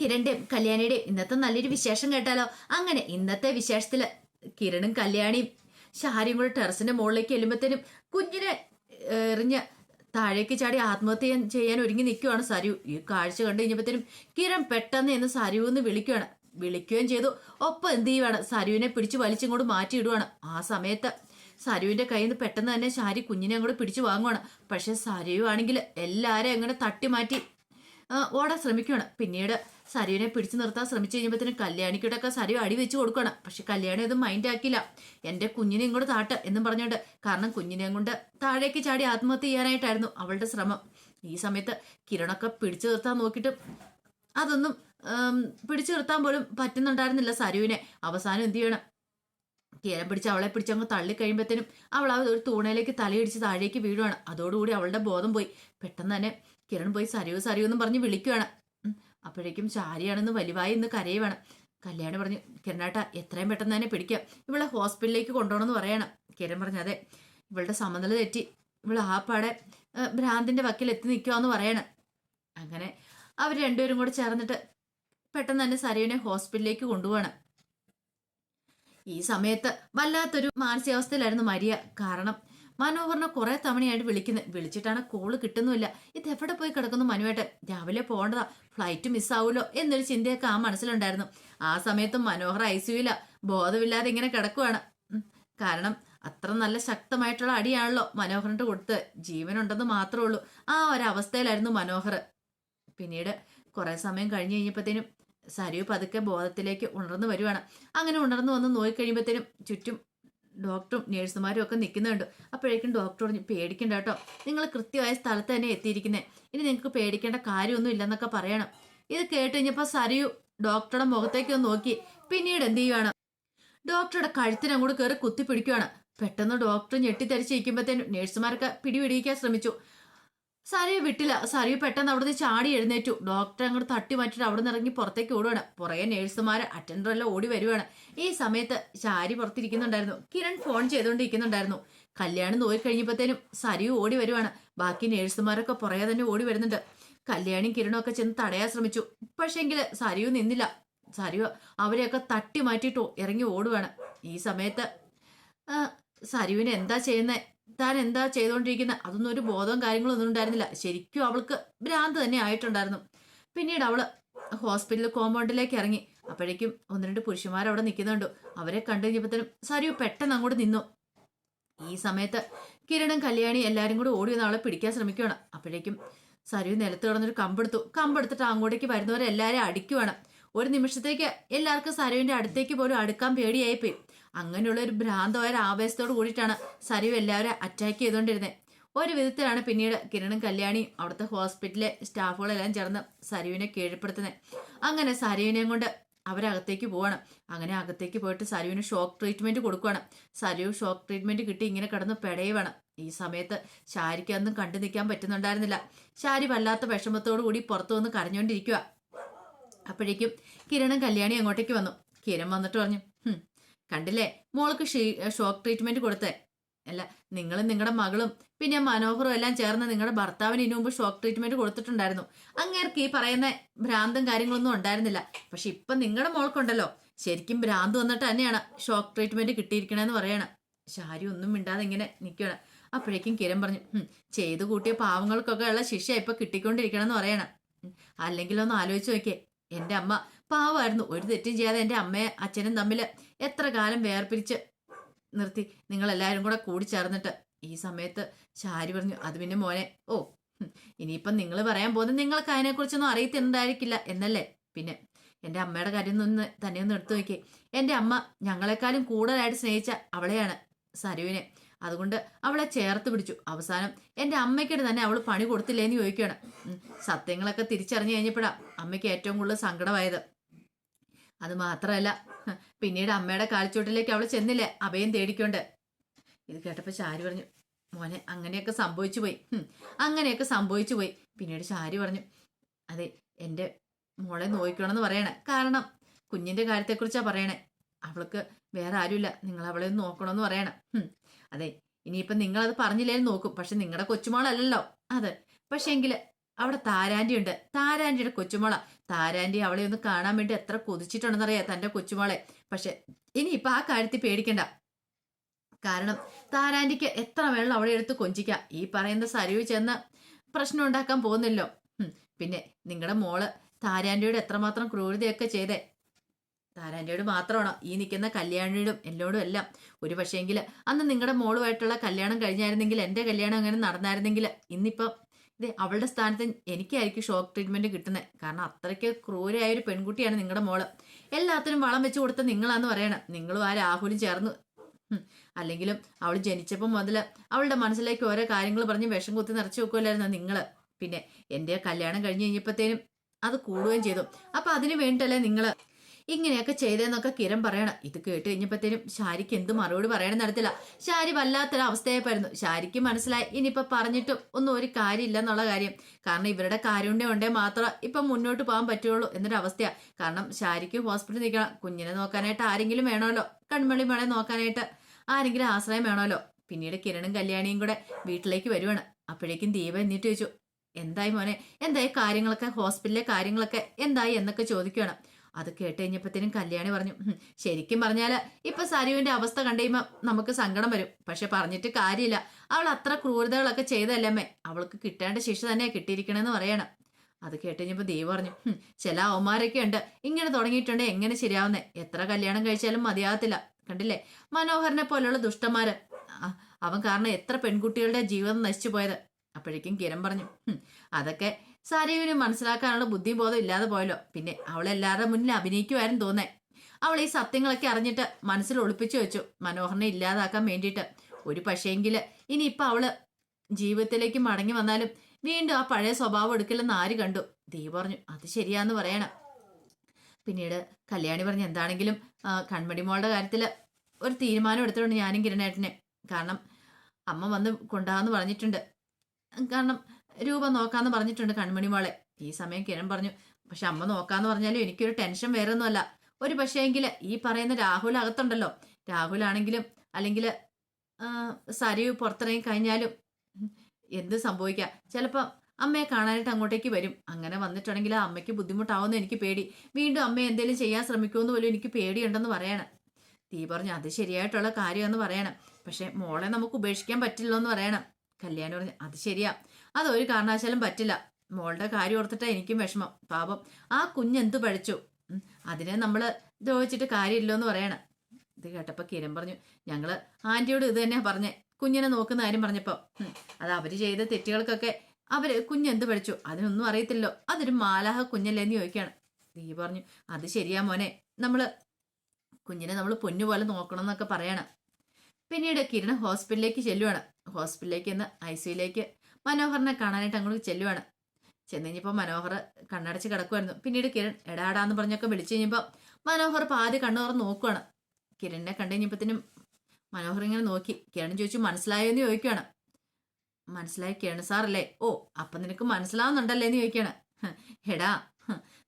കിരണിന്റെയും കല്യാണിയുടെയും ഇന്നത്തെ നല്ലൊരു വിശേഷം കേട്ടാലോ? അങ്ങനെ ഇന്നത്തെ വിശേഷത്തിൽ കിരണും കല്യാണിയും ഷാരിയും കൂടെ ടെറസിന്റെ മുകളിലേക്ക് എല്ലുമ്പത്തേനും കുഞ്ഞിനെ എറിഞ്ഞ് താഴേക്ക് ചാടി ആത്മഹത്യ ചെയ്യാൻ- ഒരുങ്ങി നിൽക്കുവാണ് സരു. ഈ കാഴ്ച കണ്ടു കഴിഞ്ഞപ്പോഴത്തേനും കിരൺ പെട്ടെന്ന് എന്ന് സരു എന്ന് വിളിക്കുവാണ്. വിളിക്കുകയും ചെയ്തു. ഒപ്പം എന്ത് ചെയ്യുവാണ്? സരുവിനെ പിടിച്ച് വലിച്ചിങ്ങോട്ട് മാറ്റിയിടുവാണ്. ആ സമയത്ത് സരുവിന്റെ കയ്യിൽ നിന്ന് പെട്ടെന്ന് തന്നെ ശാരി കുഞ്ഞിനെ അങ്ങോട്ട് പിടിച്ചു വാങ്ങുവാണ്. പക്ഷെ സരുവാണെങ്കിൽ എല്ലാരെയും അങ്ങനെ തട്ടി മാറ്റി ഓടാൻ ശ്രമിക്കുകയാണ് പിന്നീട് സരുവിനെ പിടിച്ചു നിർത്താൻ ശ്രമിച്ചു കഴിഞ്ഞപ്പോഴത്തേനും കല്യാണിക്കിട്ടൊക്കെ സരു അടി വെച്ച് കൊടുക്കണം. പക്ഷെ കല്യാണി അത് മൈൻഡ് ആക്കിയില്ല. എന്റെ കുഞ്ഞിനെ ഇങ്ങോട്ട് താട്ട് എന്നും പറഞ്ഞുകൊണ്ട് കാരണം കുഞ്ഞിനെയും കൊണ്ട് താഴേക്ക് ചാടി ആത്മഹത്യ ചെയ്യാനായിട്ടായിരുന്നു അവളുടെ ശ്രമം. ഈ സമയത്ത് കിരണൊക്കെ പിടിച്ചു നിർത്താൻ നോക്കിയിട്ടും അതൊന്നും പിടിച്ചു നിർത്താൻ പോലും പറ്റുന്നുണ്ടായിരുന്നില്ല സരുവിനെ. അവസാനം എന്ത് ചെയ്യണം? കീരം പിടിച്ച് അവളെ പിടിച്ച് അങ്ങ് തള്ളി കഴിയുമ്പോഴത്തേനും അവൾ ആ ഒരു തൂണയിലേക്ക് തലയിടിച്ച് താഴേക്ക് വീഴുവാണ്. അതോടുകൂടി അവളുടെ ബോധം പോയി. പെട്ടെന്ന് തന്നെ കിരൺ പോയി സരിയോ സരിയോ എന്ന് പറഞ്ഞ് വിളിക്കുവാണ്. അപ്പോഴേക്കും ചാരിയാണെന്ന് വലിവായി ഇന്ന് കരയുവാണ്. കല്യാണി പറഞ്ഞു കിരണാട്ട എത്രയും പെട്ടെന്ന് തന്നെ പിടിക്കാം. ഇവളെ ഹോസ്പിറ്റലിലേക്ക് കൊണ്ടുപോകണമെന്ന് പറയണം. കിരൺ പറഞ്ഞു അതെ ഇവളുടെ സമനില തെറ്റി. ഇവൾ ആപ്പാടെ ഭ്രാന്തിന്റെ വക്കിൽ എത്തി നിൽക്കുവാന്ന് പറയണം. അങ്ങനെ അവർ രണ്ടുപേരും കൂടെ ചേർന്നിട്ട് പെട്ടെന്ന് തന്നെ സരയുവിനെ ഹോസ്പിറ്റലിലേക്ക് കൊണ്ടുപോകണം ഈ സമയത്ത് വല്ലാത്തൊരു മാനസികാവസ്ഥയിലായിരുന്നു മരിയ. കാരണം മനോഹറിനെ കുറെ തവണയായിട്ട് വിളിക്കുന്നത് വിളിച്ചിട്ടാണ് കോൾ കിട്ടുന്നുമില്ല. ഇത് എവിടെ പോയി കിടക്കുന്നു മനുവേട്ട് രാവിലെ പോകേണ്ടതാ. ഫ്ലൈറ്റ് മിസ്സാവൂലോ എന്നൊരു ചിന്തയൊക്കെ ആ മനസ്സിലുണ്ടായിരുന്നു. ആ സമയത്തും മനോഹർ ഐ സിയുല ബോധമില്ലാതെ ഇങ്ങനെ കിടക്കുവാണ്. കാരണം അത്ര നല്ല ശക്തമായിട്ടുള്ള അടിയാണല്ലോ മനോഹറിന്റെ കൊടുത്ത്. ജീവനുണ്ടെന്ന് മാത്രമേ ഉള്ളൂ. ആ ഒരവസ്ഥയിലായിരുന്നു മനോഹർ. പിന്നീട് കുറെ സമയം കഴിഞ്ഞു കഴിഞ്ഞപ്പോഴത്തേനും സരിയു പതുക്കെ ബോധത്തിലേക്ക് ഉണർന്നു വരുവാണ്. അങ്ങനെ ഉണർന്നു വന്ന് നോക്കിക്കഴിയുമ്പോഴത്തേനും ചുറ്റും ഡോക്ടറും നേഴ്സുമാരും ഒക്കെ നിൽക്കുന്നുണ്ട്. അപ്പോഴേക്കും ഡോക്ടർ പറഞ്ഞു പേടിക്കണ്ട കേട്ടോ. നിങ്ങൾ കൃത്യമായ സ്ഥലത്ത് തന്നെ എത്തിയിരിക്കുന്നത് ഇനി നിങ്ങൾക്ക് പേടിക്കേണ്ട കാര്യമൊന്നും ഇല്ലെന്നൊക്കെ പറയണം. ഇത് കേട്ട് കഴിഞ്ഞപ്പോൾ സരിയു ഡോക്ടറുടെ മുഖത്തേക്ക് ഒന്ന് നോക്കി. പിന്നീട് എന്ത് ചെയ്യുവാണ്? ഡോക്ടറുടെ കഴുത്തിന് അങ്ങോട്ട് കയറി കുത്തിപ്പിടിക്കുവാണ് പെട്ടെന്ന് ഡോക്ടർ ഞെട്ടിത്തരിച്ചിരിക്കുമ്പോഴത്തേനും നേഴ്സുമാരൊക്കെ പിടിപിടിക്കാൻ ശ്രമിച്ചു. സരിയു വിട്ടില്ല. സാരി പെട്ടെന്ന് അവിടുന്ന് ചാടി എഴുന്നേറ്റു. ഡോക്ടർ അങ്ങോട്ട് തട്ടി മാറ്റിട്ട് അവിടെ നിന്ന് ഇറങ്ങി പുറത്തേക്ക് ഓടുകയാണ് പുറകെ നേഴ്സുമാര് അറ്റൻഡർ എല്ലാം ഓടി വരുവാണ്. ഈ സമയത്ത് സാരി പുറത്തിരിക്കുന്നുണ്ടായിരുന്നു. കിരൺ ഫോൺ ചെയ്തുകൊണ്ടിരിക്കുന്നുണ്ടായിരുന്നു. കല്യാണം നോയി കഴിഞ്ഞപ്പോഴത്തേനും സാരിയും ഓടി വരുവാണ്. ബാക്കി നേഴ്സുമാരൊക്കെ പുറകെ തന്നെ ഓടി വരുന്നുണ്ട്. കല്യാണിയും കിരണും ഒക്കെ ചെന്ന് തടയാൻ ശ്രമിച്ചു. പക്ഷേങ്കിൽ സരിയു നിന്നില്ല. സരിയു അവരെയൊക്കെ തട്ടി മാറ്റിയിട്ട് ഇറങ്ങി ഓടുവാണ്. ഈ സമയത്ത് ആ, സരിയുവിന് എന്താ ചെയ്യുന്നത് താൻ എന്താ ചെയ്തുകൊണ്ടിരിക്കുന്നത് അതൊന്നും ഒരു ബോധവും കാര്യങ്ങളൊന്നും ഉണ്ടായിരുന്നില്ല. ശരിക്കും അവൾക്ക് ഭ്രാന്ത് തന്നെ ആയിട്ടുണ്ടായിരുന്നു. പിന്നീട് അവൾ ഹോസ്പിറ്റൽ കോമ്പൗണ്ടിലേക്ക് ഇറങ്ങി. അപ്പോഴേക്കും ഒന്ന് രണ്ട് പുരുഷന്മാർ അവിടെ നിൽക്കുന്നുണ്ട് അവരെ കണ്ടു കഴിഞ്ഞപ്പോഴത്തേനും സരിയു പെട്ടെന്ന് അങ്ങോട്ട് നിന്നു. ഈ സമയത്ത് കിരണും കല്യാണി എല്ലാവരും കൂടി ഓടി വന്ന് അവളെ പിടിക്കാൻ ശ്രമിക്കുകയാണ്. അപ്പോഴേക്കും സരിയു നിലത്ത് കിടന്നൊരു കമ്പെടുത്തു. കമ്പെടുത്തിട്ട് അങ്ങോട്ടേക്ക് വരുന്നവരെ എല്ലാവരെയും അടിക്കുവാണ്. ഒരു നിമിഷത്തേക്ക് എല്ലാവർക്കും സരുവിന്റെ അടുത്തേക്ക് പോലും അടുക്കാൻ പേടിയായിപ്പോയി. അങ്ങനെയുള്ള ഒരു ഭ്രാന്തമായ ഒരു ആവേശത്തോട് കൂടിയിട്ടാണ് സരിവ് എല്ലാവരും അറ്റാക്ക് ചെയ്തുകൊണ്ടിരുന്നത് ഒരു വിധത്തിലാണ് പിന്നീട് കിരണും കല്യാണിയും അവിടുത്തെ ഹോസ്പിറ്റലിലെ സ്റ്റാഫുകളെല്ലാം ചേർന്ന് സരിവിനെ കീഴ്പ്പെടുത്തുന്നത് അങ്ങനെ സരുവിനെയും കൊണ്ട് അവരകത്തേക്ക് പോവാണ്. അങ്ങനെ അകത്തേക്ക് പോയിട്ട് സരുവിന് ഷോക്ക് ട്രീറ്റ്മെന്റ് കൊടുക്കുകയാണ് സരു ഷോക്ക് ട്രീറ്റ്മെന്റ് കിട്ടി ഇങ്ങനെ കിടന്ന് പെടയുവാണ്. ഈ സമയത്ത് ശാരിക്ക് അതൊന്നും കണ്ടു നിൽക്കാൻ പറ്റുന്നുണ്ടായിരുന്നില്ല. ശാരി വല്ലാത്ത വിഷമത്തോടു കൂടി പുറത്തു വന്ന് കരഞ്ഞുകൊണ്ടിരിക്കുക അപ്പോഴേക്കും കിരണും കല്യാണി അങ്ങോട്ടേക്ക് വന്നു. കിരൺ വന്നിട്ട് പറഞ്ഞു "ഹും, കണ്ടില്ലേ? മോൾക്ക് ഷോക്ക് ട്രീറ്റ്മെന്റ് കൊടുത്തേ. അല്ല നിങ്ങളും നിങ്ങളുടെ മകളും പിന്നെ മനോഹറും എല്ലാം ചേർന്ന് നിങ്ങളുടെ ഭർത്താവിന് ഇതിനു മുമ്പ് ഷോക്ക് ട്രീറ്റ്മെന്റ് കൊടുത്തിട്ടുണ്ടായിരുന്നു. അങ്ങേർക്ക് ഈ പറയുന്ന ഭ്രാന്തും കാര്യങ്ങളൊന്നും ഉണ്ടായിരുന്നില്ല. പക്ഷെ ഇപ്പൊ നിങ്ങളുടെ മോൾക്കുണ്ടല്ലോ. ശരിക്കും ഭ്രാന്ത് വന്നിട്ട് തന്നെയാണ് ഷോക്ക് ട്രീറ്റ്മെന്റ് കിട്ടിയിരിക്കണെന്ന് പറയണം. ശാരി ഒന്നും മിണ്ടാതെ ഇങ്ങനെ നിൽക്കുകയാണ് അപ്പോഴേക്കും കിരൺ പറഞ്ഞു "ഹും, ചെയ്തു കൂട്ടിയ പാവങ്ങൾക്കൊക്കെ ഉള്ള ശിക്ഷ ഇപ്പൊ കിട്ടിക്കൊണ്ടിരിക്കണമെന്ന് പറയണം. അല്ലെങ്കിൽ ഒന്ന് ആലോചിച്ച് നോക്കിയേ. എന്റെ അമ്മ പാവമായിരുന്നു ഒരു തെറ്റും ചെയ്യാതെ എന്റെ അമ്മയെ അച്ഛനും തമ്മിൽ എത്ര കാലം വേർപിരിച്ച് നിർത്തി. നിങ്ങളെല്ലാവരും കൂടെ കൂടി ചേർന്നിട്ട് ഈ സമയത്ത് ശാരി പറഞ്ഞു അത് പിന്നെ മോനെ ഓ ഇനിയിപ്പം നിങ്ങൾ പറയാൻ പോകുന്നത് നിങ്ങൾക്ക് അതിനെക്കുറിച്ചൊന്നും അറിയത്തിണ്ടായിരിക്കില്ല എന്നല്ലേ? പിന്നെ എന്റെ അമ്മയുടെ കാര്യം നിന്ന് തന്നെ ഒന്ന് എടുത്തു നോക്കി. എന്റെ അമ്മ ഞങ്ങളെക്കാളും കൂടുതലായിട്ട് സ്നേഹിച്ച അവളെയാണ് സരുവിനെ. അതുകൊണ്ട് അവളെ ചേർത്ത് പിടിച്ചു. അവസാനം എന്റെ അമ്മയ്ക്കിട്ട് തന്നെ അവൾ പണി കൊടുത്തില്ലേന്ന് ചോദിക്കുകയാണ്. സത്യങ്ങളൊക്കെ തിരിച്ചറിഞ്ഞു കഴിഞ്ഞപ്പോഴാണ് അമ്മയ്ക്ക് ഏറ്റവും കൂടുതൽ സങ്കടമായത്. അത് മാത്രമല്ല പിന്നീട് അമ്മയുടെ കാൽച്ചോട്ടിലേക്ക് അവൾ ചെന്നില്ല? അഭയം തേടിക്കൊണ്ട്. ഇത് കേട്ടപ്പോൾ ചാരി പറഞ്ഞു മോനെ അങ്ങനെയൊക്കെ സംഭവിച്ചു പോയി. അങ്ങനെയൊക്കെ സംഭവിച്ചു പോയി. പിന്നീട് ചാരി പറഞ്ഞു അതെ എന്റെ മോളെ നോക്കണമെന്ന് പറയണേ. കാരണം കുഞ്ഞിന്റെ കാര്യത്തെക്കുറിച്ചാ പറയണേ. അവൾക്ക് വേറെ ആരുമില്ല. നിങ്ങൾ അവളെ ഒന്ന് നോക്കണമെന്ന് പറയണം. അതെ ഇനിയിപ്പം നിങ്ങളത് പറഞ്ഞില്ലേ നോക്കും. പക്ഷെ നിങ്ങളുടെ കൊച്ചുമോളല്ലല്ലോ. അതെ പക്ഷേ എങ്കിൽ അവിടെ താരാന്റി ഉണ്ട്. താരാന്റിയുടെ കൊച്ചുമോള. താരാന്റെ അവളെ ഒന്ന് കാണാൻ വേണ്ടി എത്ര കൊതിച്ചിട്ടുണ്ടെന്നറിയാം തന്റെ കൊച്ചുമോളെ. പക്ഷെ ഇനി ഇപ്പൊ ആ കാര്യത്തിൽ പേടിക്കണ്ട. കാരണം താരാന്റിക്ക് എത്ര വെള്ളം അവളെ എടുത്ത് കൊഞ്ചിക്കാം. ഈ പറയുന്ന സരിവ് ചെന്ന് പ്രശ്നം ഉണ്ടാക്കാൻ പോകുന്നില്ലോ. പിന്നെ നിങ്ങളുടെ മോൾ താരാന്റിയോട് എത്രമാത്രം ക്രൂരതയൊക്കെ ചെയ്തേ. താരാന്റിയോട് മാത്രമാണോ ഈ നിൽക്കുന്ന കല്യാണിയോടും എന്നോടും എല്ലാം. ഒരു പക്ഷേങ്കിൽ അന്ന് നിങ്ങളുടെ മോളുമായിട്ടുള്ള കല്യാണം കഴിഞ്ഞായിരുന്നെങ്കിൽ എന്റെ കല്യാണം അങ്ങനെ നടന്നായിരുന്നെങ്കിൽ ഇന്നിപ്പം ഇത് അവളുടെ സ്ഥാനത്ത് എനിക്കായിരിക്കും ഷോക്ക് ട്രീറ്റ്മെന്റ് കിട്ടുന്നത് കാരണം അത്രയ്ക്ക് ക്രൂരയായ ഒരു പെൺകുട്ടിയാണ് നിങ്ങളുടെ മോൾ. എല്ലാത്തിനും വളം വെച്ച് കൊടുത്ത നിങ്ങളാന്ന് പറയണം. നിങ്ങളും ആ രാഹുലും ചേർന്ന്. അല്ലെങ്കിലും അവൾ ജനിച്ചപ്പോൾ മുതൽ അവളുടെ മനസ്സിലേക്ക് ഓരോ കാര്യങ്ങൾ പറഞ്ഞ് വിഷം കുത്തി നിറച്ചു വെക്കുമല്ലായിരുന്നു നിങ്ങൾ പിന്നെ എന്റെ കല്യാണം കഴിഞ്ഞ് കഴിഞ്ഞപ്പോഴത്തേനും അത് കൂടുകയും ചെയ്തു. അപ്പൊ അതിന് വേണ്ടിയിട്ടല്ലേ നിങ്ങൾ ഇങ്ങനെയൊക്കെ ചെയ്തതെന്നൊക്കെ കിരൺ പറയണം. ഇത് കേട്ട് കഴിഞ്ഞപ്പോഴത്തേനും ശാരിക്ക് എന്ത് മറുപടി പറയണം നടത്തില്ല ശാരി വല്ലാത്തൊരു അവസ്ഥയായിരുന്നു ശാരിക്ക് മനസ്സിലായി. ഇനിയിപ്പൊ പറഞ്ഞിട്ടും ഒന്നും ഒരു കാര്യമില്ല എന്നുള്ള കാര്യം. കാരണം ഇവരുടെ കാരുണ്യം ഉണ്ടേ മാത്രം ഇപ്പം മുന്നോട്ട് പോകാൻ പറ്റുള്ളൂ എന്നൊരു അവസ്ഥയാ കാരണം ശാരിക്ക് ഹോസ്പിറ്റലിൽ നിൽക്കണം. കുഞ്ഞിനെ നോക്കാനായിട്ട് ആരെങ്കിലും വേണമല്ലോ. കൺമണി വേണേ നോക്കാനായിട്ട് ആരെങ്കിലും ആശ്രയം വേണമല്ലോ. പിന്നീട് കിരണും കല്യാണിയും കൂടെ വീട്ടിലേക്ക് വരുവാണ്. അപ്പോഴേക്കും ദീപ എന്നിട്ട് ചോദിച്ചു എന്തായി മോനെ? എന്തായി കാര്യങ്ങളൊക്കെ? ഹോസ്പിറ്റലിലെ കാര്യങ്ങളൊക്കെ എന്തായി? എന്നൊക്കെ ചോദിക്കുകയാണ് അത് കേട്ട് കഴിഞ്ഞപ്പോഴത്തേനും കല്യാണി പറഞ്ഞു ശരിക്കും പറഞ്ഞാൽ ഇപ്പൊ സരുവിന്റെ അവസ്ഥ കണ്ടു നമുക്ക് സങ്കടം വരും. പക്ഷെ പറഞ്ഞിട്ട് കാര്യമില്ല. അവൾ അത്ര ക്രൂരതകളൊക്കെ ചെയ്തല്ലമ്മേ അവൾക്ക് കിട്ടേണ്ട ശിക്ഷ തന്നെയാ കിട്ടിയിരിക്കണമെന്ന് പറയണം. അത് കേട്ട് കഴിഞ്ഞപ്പോൾ ദേവ് പറഞ്ഞു ചില അവന്മാരൊക്കെ ഉണ്ട്. ഇങ്ങനെ തുടങ്ങിയിട്ടുണ്ട് എങ്ങനെ ശരിയാവുന്നേ? എത്ര കല്യാണം കഴിച്ചാലും മതിയാകത്തില്ല. കണ്ടില്ലേ? മനോഹരനെ പോലെയുള്ള ദുഷ്ടന്മാര്. അവൻ കാരണം എത്ര പെൺകുട്ടികളുടെ ജീവിതം നശിച്ചു പോയത്? അപ്പോഴേക്കും കിരൺ പറഞ്ഞു "ഹും, അതൊക്കെ സരയുവിന് മനസ്സിലാക്കാനുള്ള ബുദ്ധിബോധം ബോധം ഇല്ലാതെ പോയല്ലോ. പിന്നെ അവൾ എല്ലാവരുടെ മുന്നിൽ അഭിനയിക്കുമായിരുന്നു തോന്നേ. അവൾ ഈ സത്യങ്ങളൊക്കെ അറിഞ്ഞിട്ട് മനസ്സിൽ ഒളിപ്പിച്ചു വെച്ചു. മനോഹരനെ ഇല്ലാതാക്കാൻ വേണ്ടിയിട്ട്. ഒരു പക്ഷേങ്കിൽ ഇനി ഇപ്പൊ അവൾ ജീവിതത്തിലേക്ക് മടങ്ങി വന്നാലും വീണ്ടും ആ പഴയ സ്വഭാവം എടുക്കില്ലെന്ന് ആര് കണ്ടു? ദീ പറഞ്ഞു അത് ശരിയാന്ന് പറയണം. പിന്നീട് കല്യാണി പറഞ്ഞു എന്താണെങ്കിലും കൺമടി മോളുടെ കാര്യത്തിൽ ഒരു തീരുമാനം എടുത്തിട്ടുണ്ട് ഞാനും കിരണേട്ടനെ. കാരണം അമ്മ വന്ന് കൊണ്ടാന്ന് പറഞ്ഞിട്ടുണ്ട്. കാരണം രൂപ നോക്കാന്ന് പറഞ്ഞിട്ടുണ്ട് കൺമണി മോളെ. ഈ സമയം കിരൺ പറഞ്ഞു പക്ഷെ അമ്മ നോക്കാന്ന് പറഞ്ഞാലും എനിക്കൊരു ടെൻഷൻ വേറെ ഒന്നുമല്ല ഒരു പക്ഷേങ്കിൽ ഈ പറയുന്ന രാഹുൽ അകത്തുണ്ടല്ലോ. രാഹുൽ ആണെങ്കിലും അല്ലെങ്കിൽ സരിയു പുറത്തിറങ്ങി കഴിഞ്ഞാലും എന്ത് സംഭവിക്കാം? ചിലപ്പോൾ അമ്മയെ കാണാനായിട്ട് അങ്ങോട്ടേക്ക് വരും. അങ്ങനെ വന്നിട്ടുണ്ടെങ്കിൽ ആ അമ്മയ്ക്ക് ബുദ്ധിമുട്ടാവുമെന്ന് എനിക്ക് പേടി. വീണ്ടും അമ്മ എന്തെങ്കിലും ചെയ്യാൻ ശ്രമിക്കുമെന്ന് പോലും എനിക്ക് പേടിയുണ്ടെന്ന് പറയണം. തീ പറഞ്ഞു അത് ശരിയായിട്ടുള്ള കാര്യമെന്ന് പറയണം. പക്ഷെ മോളെ നമുക്ക് ഉപേക്ഷിക്കാൻ പറ്റില്ലെന്ന് പറയണം. കല്യാണി പറഞ്ഞു അത് ശരിയാ. അതൊരു കാരണവശാലും പറ്റില്ല. മോളുടെ കാര്യം ഓർത്തിട്ടാ എനിക്കും വിഷമം. പാപം. ആ കുഞ്ഞെന്ത് പഴിച്ചു അതിനെ നമ്മൾ ദ്രോഹിച്ചിട്ട് കാര്യമില്ലോ എന്ന് പറയണം. ഇത് കേട്ടപ്പോൾ കിരൺ പറഞ്ഞു ഞങ്ങൾ ആന്റിയോട് ഇത് തന്നെയാ പറഞ്ഞേ. കുഞ്ഞിനെ നോക്കുന്ന കാര്യം പറഞ്ഞപ്പോൾ അത് അവർ ചെയ്ത തെറ്റുകൾക്കൊക്കെ അവർ കുഞ്ഞെന്ത് പഠിച്ചു? അതിനൊന്നും അറിയത്തില്ലോ അതൊരു മാലാഹ കുഞ്ഞല്ലേ എന്ന് ചോദിക്കാണ്. നീ പറഞ്ഞു അത് ശരിയാ മോനെ. നമ്മൾ കുഞ്ഞിനെ നമ്മൾ പൊന്നുപോലെ നോക്കണം എന്നൊക്കെ പറയണം. പിന്നീട് കിരൺ ഹോസ്പിറ്റലിലേക്ക് ചെല്ലുവാണ്. ഹോസ്പിറ്റലിലേക്ക് എന്ന് ഐ സിയിലേക്ക് മനോഹറിനെ കാണാനായിട്ട് അങ്ങോട്ട് ചെല്ലുവാണ്. ചെന്ന് കഴിഞ്ഞപ്പോൾ മനോഹർ കണ്ണടച്ച് കിടക്കുമായിരുന്നു പിന്നീട് കിരൺ എടാടാന്ന് പറഞ്ഞൊക്കെ വിളിച്ചു കഴിഞ്ഞപ്പോൾ മനോഹർ പാതി കണ്ണു തുറന്ന് നോക്കുവാണ്. കിരണിനെ കണ്ടു കഴിഞ്ഞപ്പോഴത്തേനും മനോഹർ ഇങ്ങനെ നോക്കി. കിരൺ ചോദിച്ചു മനസ്സിലായോ എന്ന് ചോദിക്കുകയാണ് മനസ്സിലായി കിരൺ സാറല്ലേ ഓ അപ്പൊ നിനക്ക് മനസ്സിലാവുന്നുണ്ടല്ലേ എന്ന് ചോദിക്കുകയാണ് എടാ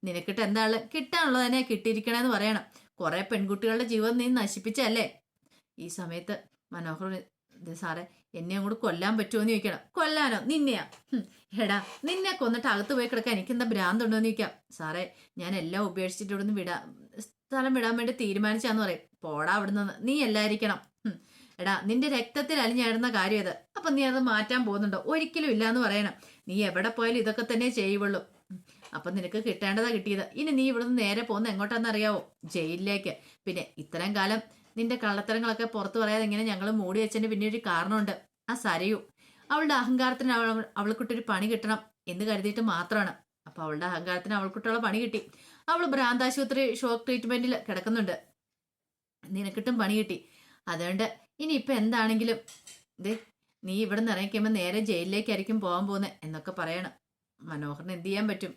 നിനക്കിട്ട് എന്താ ഉള്ളത് കിട്ടാനുള്ളത് തന്നെ കിട്ടിയിരിക്കണേന്ന് പറയണം. കുറേ പെൺകുട്ടികളുടെ ജീവൻ നീ നശിപ്പിച്ചല്ലേ ഈ സമയത്ത് മനോഹർ "ദേ സാറേ എന്നെ അങ്ങോട്ട് കൊല്ലാൻ പറ്റുമോ എന്ന് ചോദിക്കണം. കൊല്ലാനോ? നിന്നെയാ? എടാ നിന്നെ കൊന്നിട്ട് അകത്ത് പോയി കിടക്കാൻ എനിക്കെന്താ ഭ്രാന്തുണ്ടോ എന്ന് ചോദിക്കാം. സാറേ ഞാൻ എല്ലാം ഉപേക്ഷിച്ചിട്ട് ഇവിടുന്ന് വിടാ സ്ഥലം വിടാൻ വേണ്ടി തീരുമാനിച്ചാന്ന് പറയും. പോടാ അവിടുന്ന്. നീ എല്ലായിരിക്കണം എടാ നിന്റെ രക്തത്തിൽ അലിഞ്ഞായിരുന്ന കാര്യം ഇത്. അപ്പൊ നീ അത് മാറ്റാൻ പോകുന്നുണ്ടോ? ഒരിക്കലും ഇല്ല എന്ന് പറയണം. നീ എവിടെ പോയാലും ഇതൊക്കെ തന്നെ ചെയ്യുള്ളൂ അപ്പൊ നിനക്ക് കിട്ടേണ്ടതാ കിട്ടിയത്. ഇനി നീ ഇവിടുന്ന് നേരെ പോകുന്ന എങ്ങോട്ടാന്ന് അറിയാവോ? ജയിലിലേക്ക്. പിന്നെ ഇത്രയും കാലം നിന്റെ കള്ളത്തരങ്ങളൊക്കെ പുറത്തു പറയാതെ ഇങ്ങനെ ഞങ്ങൾ മൂടി വെച്ചതിന് പിന്നെ ഒരു കാരണമുണ്ട്. ആ സരയു. അവളുടെ അഹങ്കാരത്തിന് അവൾ അവൾക്കിട്ടൊരു പണി കിട്ടണം എന്ന് കരുതിയിട്ട് മാത്രമാണ്. അപ്പൊ അവളുടെ അഹങ്കാരത്തിന് അവൾക്കിട്ടുള്ള പണി കിട്ടി. അവൾ ഭ്രാന്താശുപത്രി ഷോക്ക് ട്രീറ്റ്മെന്റിൽ കിടക്കുന്നുണ്ട്. നിനക്കിട്ടും പണി കിട്ടി. അതുകൊണ്ട് ഇനി ഇപ്പൊ എന്താണെങ്കിലും ദേ നീ ഇവിടെ നിന്ന് ഇറങ്ങിക്കുമ്പോൾ നേരെ ജയിലിലേക്കായിരിക്കും പോകാൻ പോകുന്നത് എന്നൊക്കെ പറയണം. മനോഹറിന് എന്ത് ചെയ്യാൻ പറ്റും?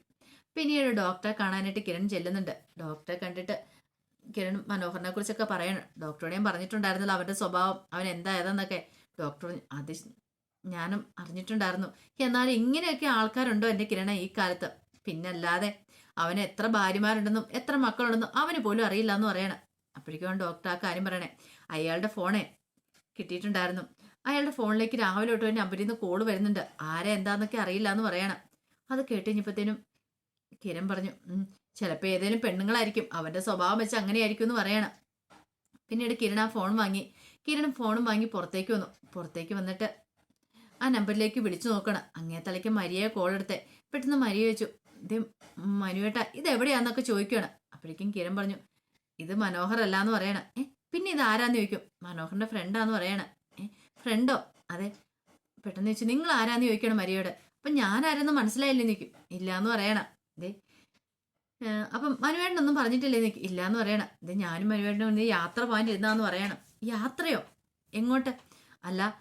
പിന്നീട് ഡോക്ടറെ കാണാനായിട്ട് കിരൺ ചെല്ലുന്നുണ്ട്. ഡോക്ടറെ കണ്ടിട്ട് കിരൺ മനോഹറിനെ കുറിച്ചൊക്കെ പറയണം ഡോക്ടറോടെയും പറഞ്ഞിട്ടുണ്ടായിരുന്നല്ലോ അവന്റെ സ്വഭാവം അവൻ എന്തായതെന്നൊക്കെ. ഡോക്ടർ അത് ഞാനും അറിഞ്ഞിട്ടുണ്ടായിരുന്നു. എന്നാൽ ഇങ്ങനെയൊക്കെ ആൾക്കാരുണ്ടോ എന്റെ കിരണ ഈ കാലത്ത്? പിന്നല്ലാതെ അവന് എത്ര ഭാര്യമാരുണ്ടെന്നും എത്ര മക്കളുണ്ടെന്നും അവന് പോലും അറിയില്ല എന്ന് പറയണം. അപ്പോഴേക്കും ഡോക്ടർ ആ കാര്യം പറയണേ. അയാളുടെ ഫോണെ കിട്ടിയിട്ടുണ്ടായിരുന്നു. അയാളുടെ ഫോണിലേക്ക് രാവിലെ തൊട്ട് നമ്പരിൽ നിന്ന് കോൾ വരുന്നുണ്ട്. ആരെ എന്താന്നൊക്കെ അറിയില്ല എന്ന് പറയണം. അത് കേട്ട് കിരൺ പറഞ്ഞു "ഉം, ചിലപ്പോൾ ഏതേലും പെണ്ണുങ്ങളായിരിക്കും. അവന്റെ സ്വഭാവം വെച്ച് അങ്ങനെയായിരിക്കും എന്ന് പറയണം. പിന്നീട് കിരൺ ആ ഫോൺ വാങ്ങി. കിരൺ ഫോണും വാങ്ങി പുറത്തേക്ക് വന്നു. പുറത്തേക്ക് വന്നിട്ട് ആ നമ്പറിലേക്ക് വിളിച്ചു നോക്കണം. അങ്ങേ തലയ്ക്ക് മരിയെ കോൾ എടുത്തേ. പെട്ടെന്ന് മരിയ വെച്ചു ഇത് മനുവേട്ട ഇത് എവിടെയാന്നൊക്കെ ചോദിക്കുകയാണ് അപ്പോഴേക്കും കിരൺ പറഞ്ഞു ഇത് മനോഹർ അല്ല എന്ന് പറയണം. ഏ പിന്നെ ഇത് ആരാന്ന് ചോദിക്കും? മനോഹറിന്റെ ഫ്രണ്ടാന്ന് പറയണം. ഏ ഫ്രണ്ടോ അതെ. പെട്ടെന്ന് ചോദിച്ചു നിങ്ങൾ ആരാന്ന് ചോദിക്കണം മരിയോട്? അപ്പൊ ഞാൻ ആരെന്ന് മനസ്സിലായില്ലേ നിൽക്കും ഇല്ല എന്ന് പറയണം. ദേ അപ്പം മനുവേട്ടനൊന്നും പറഞ്ഞിട്ടില്ലേ ഇല്ല എന്ന് പറയണം. ഇത് ഞാനും മനുവേട്ടനും ഒന്ന് യാത്ര പോകാനിരുന്നാന്ന് പറയണം. യാത്രയോ? എങ്ങോട്ട്? അല്ല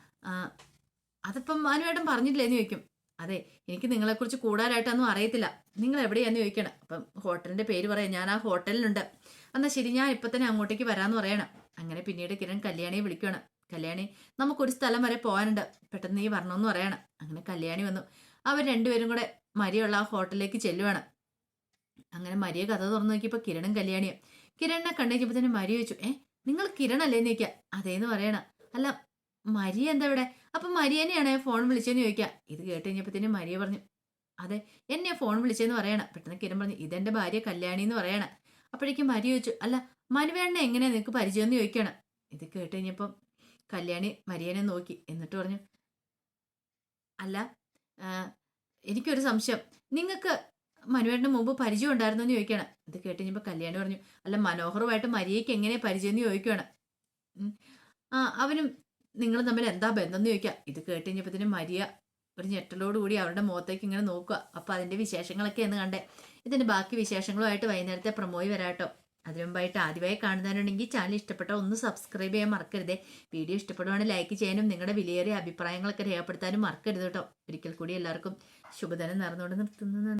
അതിപ്പം മനുവേട്ടൻ പറഞ്ഞിട്ടില്ലേന്ന് ചോദിക്കും. അതെ എനിക്ക് നിങ്ങളെക്കുറിച്ച് കൂടാനായിട്ടൊന്നും അറിയത്തില്ല. നിങ്ങൾ എവിടെയാന്ന് ചോദിക്കണം. അപ്പം ഹോട്ടലിന്റെ പേര് പറയാം. ഞാൻ ആ ഹോട്ടലിലുണ്ട്. എന്നാൽ ശരി ഞാൻ ഇപ്പൊ തന്നെ അങ്ങോട്ടേക്ക് വരാന്ന് പറയണം. അങ്ങനെ പിന്നീട് കിരൺ കല്യാണിയെ വിളിക്കുകയാണ് കല്യാണി നമുക്കൊരു സ്ഥലം വരെ പോകാനുണ്ട്. പെട്ടെന്ന് നീ വരണമെന്ന് പറയണം. അങ്ങനെ കല്യാണി വന്നു. അവർ രണ്ടുപേരും കൂടെ മരിയുള്ള ആ ഹോട്ടലിലേക്ക് ചെല്ലുവാണ്. അങ്ങനെ മരിയ കഥ തുറന്നു നോക്കിയപ്പോൾ കിരണും കല്യാണിയും. കിരണിനെ കണ്ടു കഴിഞ്ഞപ്പോൾ തന്നെ മരി ചോദിച്ചു ഏ നിങ്ങൾ കിരണല്ലേ? നോക്കുക അതേന്ന് പറയണം. അല്ല മരിയ എന്താ ഇവിടെ? അപ്പൊ മരിയനെയാണ് ഫോൺ വിളിച്ചതെന്ന് ചോദിക്കുക. ഇത് കേട്ട് കഴിഞ്ഞപ്പോഴത്തേനും മരിയ പറഞ്ഞു അതെ എന്നെ ഫോൺ വിളിച്ചതെന്ന് പറയണം. പെട്ടെന്ന് കിരൺ പറഞ്ഞു ഇതെന്റെ ഭാര്യ കല്യാണി എന്ന് പറയണം. അപ്പോഴേക്കും മരി ചോദിച്ചു അല്ല മനുവേണ്ണ എങ്ങനെയാ നിനക്ക് പരിചയം എന്ന് ചോദിക്കണം? ഇത് കേട്ട് കല്യാണി മരിയനെ നോക്കി എന്നിട്ട് പറഞ്ഞു അല്ല എനിക്കൊരു സംശയം. നിങ്ങൾക്ക് മനുവേട്ടന് മുമ്പ് പരിചയം ഉണ്ടായിരുന്നു എന്ന് ഇത് കേട്ട് കഴിഞ്ഞപ്പോൾ കല്യാണി പറഞ്ഞു അല്ല മനോഹറുമായിട്ട് മരിയയ്ക്ക് എങ്ങനെ പരിചയം എന്ന് ചോദിക്കുകയാണ്. ആ അവനും നിങ്ങൾ തമ്മിൽ എന്താ ബന്ധം എന്ന് ചോദിക്കുക. ഇത് കേട്ട് കഴിഞ്ഞപ്പോഴത്തേനും മരിയ ഒരു ഞെട്ടലോടുകൂടി അവരുടെ മുഖത്തേക്ക് ഇങ്ങനെ നോക്കുക. അപ്പോൾ അതിന്റെ വിശേഷങ്ങളൊക്കെ എന്ന് കണ്ടേ. ഇതിന്റെ ബാക്കി വിശേഷങ്ങളുമായിട്ട് വൈകുന്നേരത്തെ പ്രമോയി വരാട്ടോ അതിനു മുമ്പായിട്ട് ആദ്യമായി കാണുന്നവരുണ്ടെങ്കിൽ ചാനൽ ഇഷ്ടപ്പെട്ട ഒന്ന് സബ്സ്ക്രൈബ് ചെയ്യാൻ മറക്കരുതേ. വീഡിയോ ഇഷ്ടപ്പെടുവാണെങ്കിൽ ലൈക്ക് ചെയ്യാനും നിങ്ങളുടെ വിലയേറിയ അഭിപ്രായങ്ങളൊക്കെ രേഖപ്പെടുത്താനും മറക്കരുത് കേട്ടോ. ഒരിക്കൽ കൂടി എല്ലാവർക്കും ശുഭദിനം നേർന്നുകൊണ്ട് നിർത്തുന്നു.